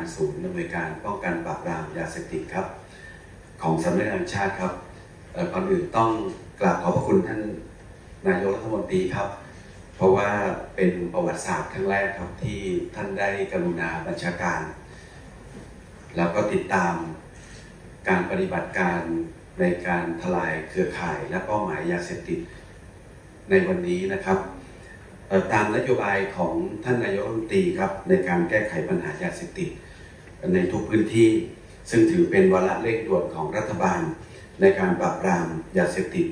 การศูนย์ดำเนินการป้องกันปราบปรามยาเสพติดครับ ของสำนักงานชาติครับก่อนอื่นต้องกราบขอบพระคุณท่านนายกรัฐมนตรีครับ เพราะว่าเป็นประวัติศาสตร์ครั้งแรกครับที่ท่านได้กรุณาบัญชาการ แล้วก็ติดตามการปฏิบัติการในการทลายเครือข่ายและเป้าหมายยาเสพติดในวันนี้นะครับตามนโยบายของท่านนายกรัฐมนตรีครับในการแก้ไขปัญหายาเสพติด ในทุกพื้นที่ ซึ่งถือเป็นวาระเร่งด่วนของรัฐบาล ในการปราบปรามยาเสพติด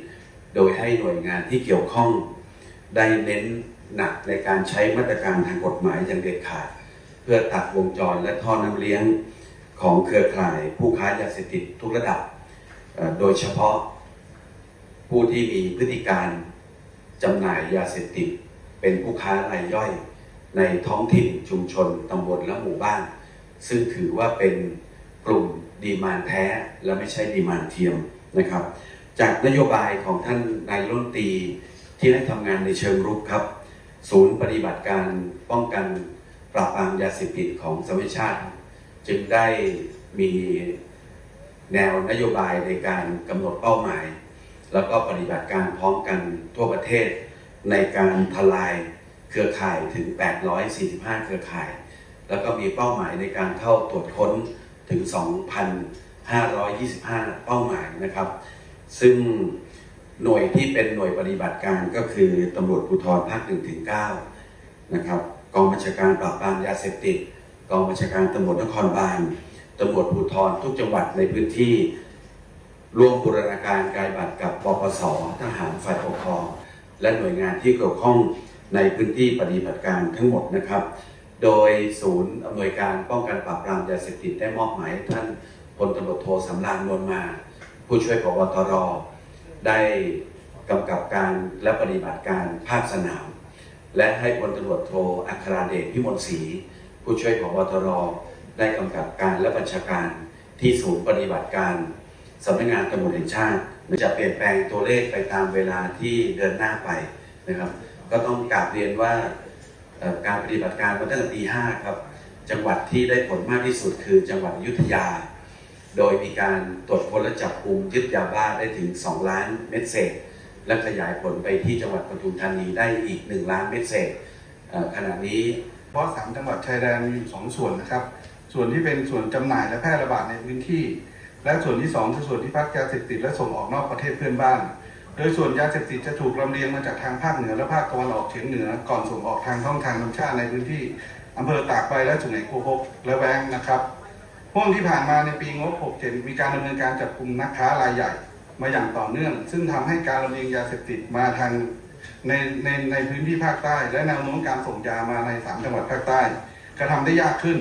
โดยให้หน่วยงานที่เกี่ยวข้อง ได้เน้นหนักในการใช้มาตรการทางกฎหมายอย่างเด็ดขาด เพื่อตัดวงจรและท่อน้ำเลี้ยงของเครือข่ายผู้ค้ายาเสพติดทุกระดับ โดยเฉพาะผู้ที่มีพฤติการจำหน่ายยาเสพติด เป็นผู้ค้ารายย่อย ในท้องถิ่นชุมชนตำบลและหมู่บ้าน ซึ่งถือว่าเป็นกลุ่มดีมานแท้ และไม่ใช่ดีมานเทียมนะครับ จากนโยบายของท่านนายรัฐมนตรีที่ได้ทำงานในเชิงรุกครับ ศูนย์ปฏิบัติการป้องกันปราบปรามยาเสพติดของสมัชชาติ จึงได้มีแนวนโยบายในการกำหนดเป้าหมาย แล้วก็ปฏิบัติการพร้อมกันทั่วประเทศ ในการทลายเครือข่ายถึง 845 เครือข่าย แล้วก็มีเป้าหมายในการเข้าตรวจค้นถึง 2,525 เป้าหมายนะครับ ซึ่งหน่วยที่เป็นหน่วยปฏิบัติการก็คือตำรวจภูธรภาค1ถึง9นะครับกองบัญชาการปราบปรามยาเสพติดกองบัญชาการตำรวจนครบาลตำรวจภูธรทุกจังหวัดในพื้นที่ ร่วมบูรณาการกายบัตรกับปปสทหารฝ่ายปกครอง และหน่วยงานที่เกี่ยวข้องในพื้นที่ปฏิบัติการทั้งหมดนะครับ โดยศูนย์อำนวยการป้องกันปราบปรามยาเสพติดได้มอบหมายท่านพลตำรวจโทสำรานนวลมา ผู้ช่วยผบตรได้กำกับการและปฏิบัติการภาคสนาม และให้พลตำรวจโทอัคราเดชพิมลศรีผู้ช่วยผบตรได้กำกับการและบัญชาการที่ศูนย์ปฏิบัติการสำนักงานตำรวจแห่งชาติจะเปลี่ยนแปลงตัวเลขไปตามเวลาที่เดินหน้าไปนะครับ ก็ต้องกราบเรียนว่า การปฏิบัติการมาตั้งแต่ตีห้าครับ จังหวัดที่ได้ผลมากที่สุดคือจังหวัดอยุธยา โดยมีการตรวจค้นและจับกลุ่มยึดยาบ้าได้ถึง 2 ล้านเม็ดเศษ และขยายผลไปที่จังหวัดปทุมธานีได้อีก 1 ล้านเม็ดเศษขณะนี้เพราะสามจังหวัดชายแดนมีอยู่สองส่วนนะครับ ส่วนที่เป็นส่วนจำหน่ายและแพร่ระบาดในพื้นที่ และส่วนที่สองคือส่วนที่พักยาเสพติดและส่งออกนอกประเทศเพื่อนบ้าน โดยส่วนยาเสพติดจะถูกลำเลียงมาจากทางภาคเหนือและภาคตะวันออกเฉียงเหนือก่อนส่งออกทางช่องทางน้ำชาติในพื้นที่อำเภอตากใบและสุไหงโกหกและแวงนะครับห่วงที่ผ่านมาในปีงบ 67 มีการดำเนินการจับกลุ่มนักค้ารายใหญ่มาอย่างต่อเนื่อง ซึ่งทำให้การลำเลียงยาเสพติดมาทางในในในพื้นที่ภาคใต้ และแนวโน้มการส่งยามาในสามจังหวัดภาคใต้กระทำได้ยากขึ้น